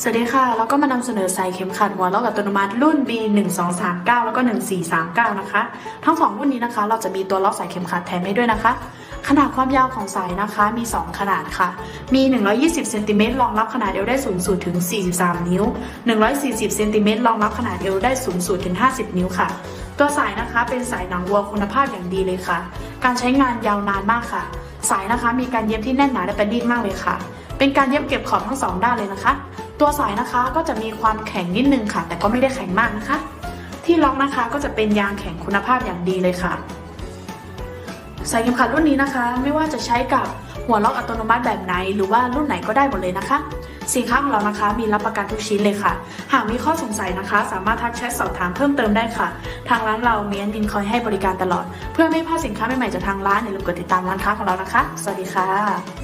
สวัสดีค่ะ แล้วก็มานำเสนอสายเข็มขัดหัวล็อกอัตโนมัติรุ่น B 1 2 3 9 แล้วก็ 1439 นะคะ ทั้งสองรุ่นนี้นะคะ เราจะมีตัวล็อกสายเข็มขัดแถมให้ด้วยนะคะ ขนาดความยาวของสายนะคะมี 2 ขนาดค่ะ มี 120เซนติเมตรรองรับขนาดเอวได้สูงสุดถึง 43 นิ้ว 140เซนติเมตรรองรับขนาดเอวได้สูงสุดถึง 50 นิ้วค่ะ ตัวสายนะคะเป็นสายหนังวัวคุณภาพอย่างดีเลยค่ะ การใช้งานยาวนานมากค่ะ สายนะคะมีการเย็บที่แน่นหนาและประณีตมากเลยค่ะ เป็นการเย็บเก็บขอบทั้งสองด้านเลยนะคะ ตัวสายนะคะก็จะมีความแข็งนิดนึงค่ะ แต่ก็ไม่ได้แข็งมากนะคะ ที่ล็อกนะคะก็จะเป็นยางแข็งคุณภาพอย่างดีเลยค่ะสายเข็มขัดรุ่นนี้นะคะ ไม่ว่าจะใช้กับหัวล็อกอัตโนมัติแบบไหน หรือว่ารุ่นไหนก็ได้หมดเลยนะคะ สินค้าของเรานะคะมีรับประกันทุกชิ้นเลยค่ะ หากมีข้อสงสัยนะคะ สามารถทักแชทสอบถามเพิ่มเติมได้ค่ะ ทางร้านเรามีแอดมินคอยให้บริการตลอด เพื่อไม่พลาดสินค้าใหม่ๆจากทางร้านอย่าลืมกดติดตามร้านค้าของเรานะคะ สวัสดีค่ะ